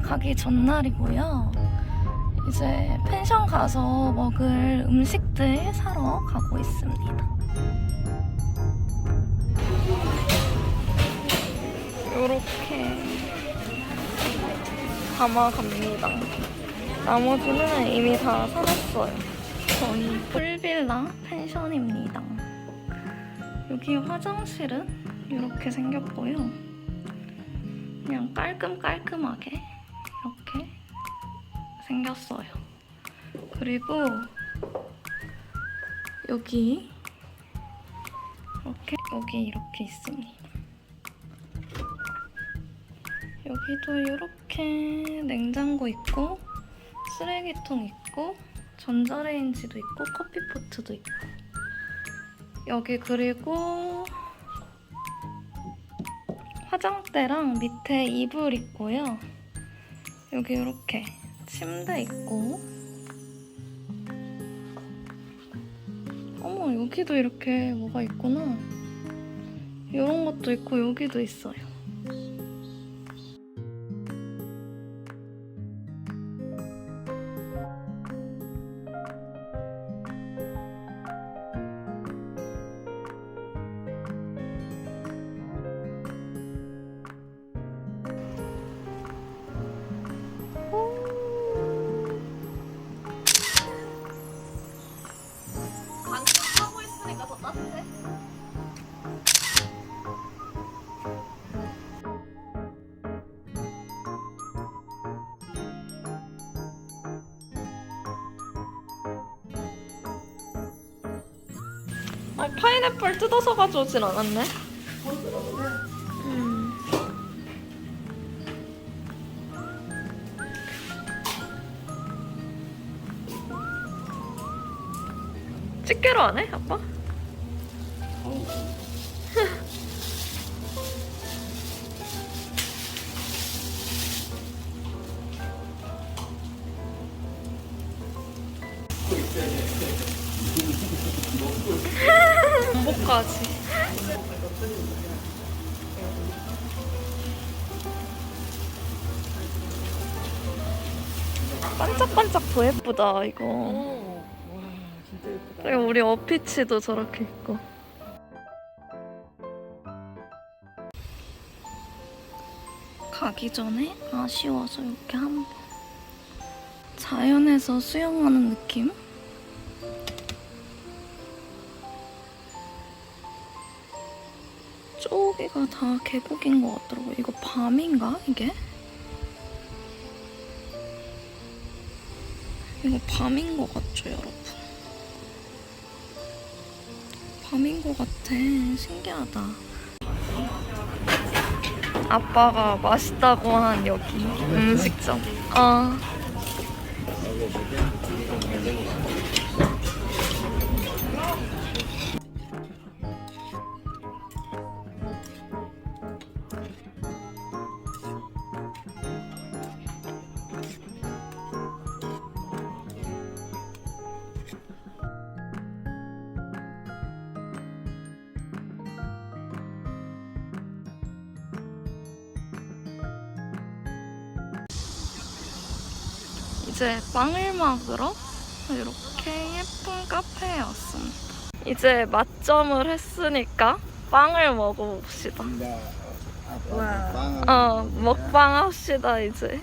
가기 전날이고요. 이제 펜션 가서 먹을 음식들 사러 가고 있습니다. 요렇게 담아갑니다. 나머지는 이미 다 사놨어요. 저희 풀빌라 펜션입니다. 여기 화장실은 이렇게 생겼고요. 그냥 깔끔깔끔하게 이렇게 생겼어요. 그리고 여기 이렇게 여기 이렇게 있습니다. 여기도 이렇게 냉장고 있고 쓰레기통 있고 전자레인지도 있고 커피포트도 있고 여기 그리고 화장대랑 밑에 이불 있고요. 여기 이렇게 침대 있고 어머 여기도 이렇게 뭐가 있구나. 이런 것도 있고 여기도 있어요. 어, 파인애플 뜯어서 가져오진 않았네. 음. 집게로 안 해, 아빠? 전복까지. 반짝반짝 더 예쁘다 이거. 와 예쁘다. 그리고 우리 어피치도 저렇게 있고. 가기 전에 아쉬워서 이렇게 한번 자연에서 수영하는 느낌? 저기가 다 계곡인 것 같더라고요. 이거 밤인가 이게? 이거 밤인 것 같죠, 여러분? 밤인 것 같아. 신기하다. 아빠가 맛있다고 한 여기 음식점. 어. 이제 빵을 먹으러 이렇게 예쁜 카페에 왔습니다. 이제 맛점을 했으니까 빵을 먹어봅시다. 어, 먹방 합시다, 이제.